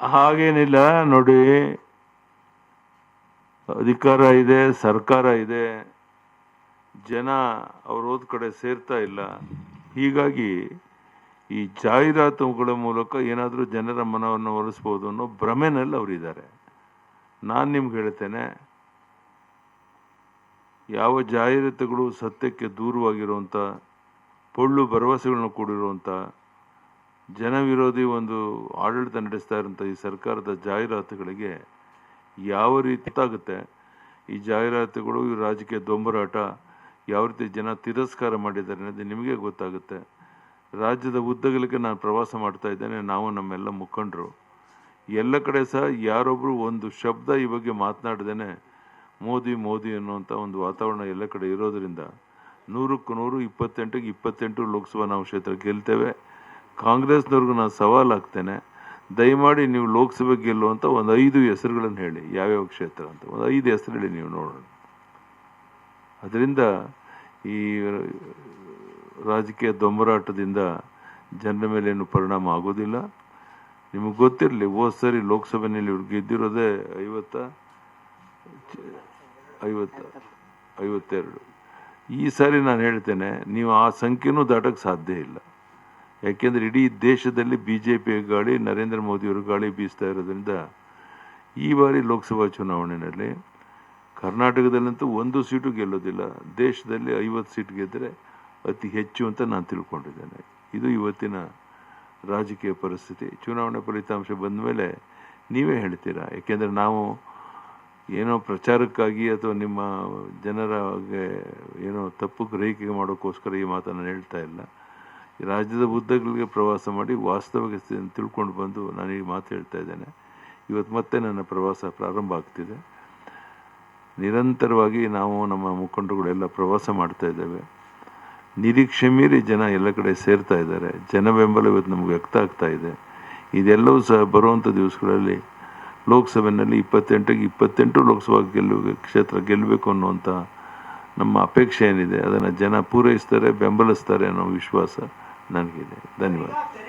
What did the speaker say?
ಹಾಗೇನಿಲ್ಲ, ನೋಡಿ. ಅಧಿಕಾರ ಇದೆ, ಸರ್ಕಾರ ಇದೆ. ಜನ ಅವ್ರ ಹೋದ ಕಡೆ ಸೇರ್ತಾ ಇಲ್ಲ. ಹೀಗಾಗಿ ಈ ಜಾಹೀರಾತುಗಳ ಮೂಲಕ ಏನಾದರೂ ಜನರ ಮನವನ್ನು ಒಲಿಸ್ಬೋದು ಅನ್ನೋ ಭ್ರಮೆನಲ್ಲಿ ಅವರಿದ್ದಾರೆ. ನಾನು ನಿಮ್ಗೆ ಹೇಳ್ತೇನೆ, ಯಾವ ಜಾಹೀರಾತುಗಳು ಸತ್ಯಕ್ಕೆ ದೂರವಾಗಿರುವಂಥ, ಪೊಳ್ಳು ಭರವಸೆಗಳನ್ನ ಕೂಡಿರುವಂಥ ಜನವಿರೋಧಿ ಒಂದು ಆಡಳಿತ ನಡೆಸ್ತಾ ಇರೋಂಥ ಈ ಸರ್ಕಾರದ ಜಾಹೀರಾತುಗಳಿಗೆ ಯಾವ ರೀತಿ ಆಗುತ್ತೆ ಈ ಜಾಹೀರಾತುಗಳು, ಈ ರಾಜಕೀಯ ದೊಂಬರಾಟ ಯಾವ ರೀತಿ ಜನ ತಿರಸ್ಕಾರ ಮಾಡಿದ್ದಾರೆ ಅನ್ನೋದು ನಿಮಗೆ ಗೊತ್ತಾಗುತ್ತೆ. ರಾಜ್ಯದ ಉದ್ದಗಲಕ್ಕೆ ನಾನು ಪ್ರವಾಸ ಮಾಡ್ತಾ ಇದ್ದೇನೆ, ನಾವು ನಮ್ಮೆಲ್ಲ ಮುಖಂಡರು. ಎಲ್ಲ ಕಡೆ ಸಹ ಯಾರೊಬ್ಬರು ಒಂದು ಶಬ್ದ ಈ ಬಗ್ಗೆ ಮಾತನಾಡ್ದೇನೆ ಮೋದಿ ಮೋದಿ ಅನ್ನುವಂಥ ಒಂದು ವಾತಾವರಣ ಎಲ್ಲ ಕಡೆ ಇರೋದರಿಂದ ನೂರಕ್ಕೂ ನೂರು ಇಪ್ಪತ್ತೆಂಟಿಗೆ ಇಪ್ಪತ್ತೆಂಟು ಲೋಕಸಭಾ ನಾವು ಕ್ಷೇತ್ರ ಗೆಲ್ತೇವೆ. ಕಾಂಗ್ರೆಸ್ನವ್ರಿಗೂ ನಾನು ಸವಾಲು ಹಾಕ್ತೇನೆ, ದಯಮಾಡಿ ನೀವು ಲೋಕಸಭೆ ಗೆಲ್ಲುವಂಥ ಒಂದು ಐದು ಹೆಸರುಗಳನ್ನು ಹೇಳಿ, ಯಾವ್ಯಾವ ಕ್ಷೇತ್ರ ಅಂತ. ಒಂದು ಐದು ಹೆಸರು ಹೇಳಿ ನೀವು ನೋಡೋಣ. ಅದರಿಂದ ಈ ರಾಜಕೀಯ ದೊಂಬರಾಟದಿಂದ ಜನರ ಮೇಲೆ ಏನು ಪರಿಣಾಮ ಆಗೋದಿಲ್ಲ. ನಿಮಗೆ ಗೊತ್ತಿರಲಿ ಓ ಸರಿ ಲೋಕಸಭೆಯಲ್ಲಿ ಇವ್ರು ಗೆದ್ದಿರೋದೇ ಐವತ್ತ ಐವತ್ತ, ಐವತ್ತೆರಡು. ಈ ಸಾರಿ ನಾನು ಹೇಳ್ತೇನೆ, ನೀವು ಆ ಸಂಖ್ಯೆನೂ ದಾಟಕ್ಕೆ ಸಾಧ್ಯ ಇಲ್ಲ. ಯಾಕೆಂದ್ರೆ ಇಡೀ ದೇಶದಲ್ಲಿ ಬಿ ಜೆ ಪಿಯ ಗಾಳಿ, ನರೇಂದ್ರ ಮೋದಿಯವರು ಗಾಳಿ ಬೀಸ್ತಾ ಇರೋದ್ರಿಂದ ಈ ಬಾರಿ ಲೋಕಸಭಾ ಚುನಾವಣೆಯಲ್ಲಿ ಕರ್ನಾಟಕದಲ್ಲಂತೂ ಒಂದು ಸೀಟು ಗೆಲ್ಲೋದಿಲ್ಲ. ದೇಶದಲ್ಲಿ ಐವತ್ತು ಸೀಟ್ ಗೆದ್ದರೆ ಅತಿ ಹೆಚ್ಚು ಅಂತ ನಾನು ತಿಳ್ಕೊಂಡಿದ್ದೇನೆ. ಇದು ಇವತ್ತಿನ ರಾಜಕೀಯ ಪರಿಸ್ಥಿತಿ. ಚುನಾವಣೆ ಫಲಿತಾಂಶ ಬಂದ ಮೇಲೆ ನೀವೇ ಹೇಳ್ತೀರಾ? ಯಾಕೆಂದರೆ ನಾವು ಏನೋ ಪ್ರಚಾರಕ್ಕಾಗಿ ಅಥವಾ ನಿಮ್ಮ ಜನರಿಗೆ ಏನೋ ತಪ್ಪು ಗ್ರಹಿಕೆ ಮಾಡೋಕ್ಕೋಸ್ಕರ ಈ ಮಾತನ್ನು ಹೇಳ್ತಾ ಇಲ್ಲ. ರಾಜ್ಯದ ಉದ್ದಗಳಿಗೆ ಪ್ರವಾಸ ಮಾಡಿ ವಾಸ್ತವಿಕ ಸ್ಥಿತಿಯನ್ನು ತಿಳ್ಕೊಂಡು ಬಂದು ನಾನು ಈ ಮಾತು ಹೇಳ್ತಾ ಇದ್ದೇನೆ. ಇವತ್ತು ಮತ್ತೆ ನನ್ನ ಪ್ರವಾಸ ಪ್ರಾರಂಭ ಆಗ್ತಿದೆ. ನಿರಂತರವಾಗಿ ನಾವು ನಮ್ಮ ಮುಖಂಡರುಗಳೆಲ್ಲ ಪ್ರವಾಸ ಮಾಡ್ತಾ ಇದ್ದೇವೆ. ನಿರೀಕ್ಷೆ ಮೀರಿ ಜನ ಎಲ್ಲ ಕಡೆ ಸೇರ್ತಾ ಇದ್ದಾರೆ. ಜನ ಬೆಂಬಲ ಇವತ್ತು ನಮ್ಗೆ ವ್ಯಕ್ತ ಆಗ್ತಾ ಇದೆ. ಇದೆಲ್ಲವೂ ಸಹ ಬರುವಂಥ ದಿವಸಗಳಲ್ಲಿ ಲೋಕಸಭೆಯಲ್ಲಿ ಇಪ್ಪತ್ತೆಂಟಿಗೆ ಇಪ್ಪತ್ತೆಂಟು ಲೋಕಸಭಾ ಗೆಲ್ಲು, ಕ್ಷೇತ್ರ ಗೆಲ್ಲಬೇಕು ಅನ್ನುವಂಥ ನಮ್ಮ ಅಪೇಕ್ಷೆ ಏನಿದೆ. ಅದನ್ನು ಜನ ಪೂರೈಸ್ತಾರೆ, ಬೆಂಬಲಿಸ್ತಾರೆ ಅನ್ನೋ ವಿಶ್ವಾಸ ನನಗಿದೆ ಧನ್ಯವಾದ.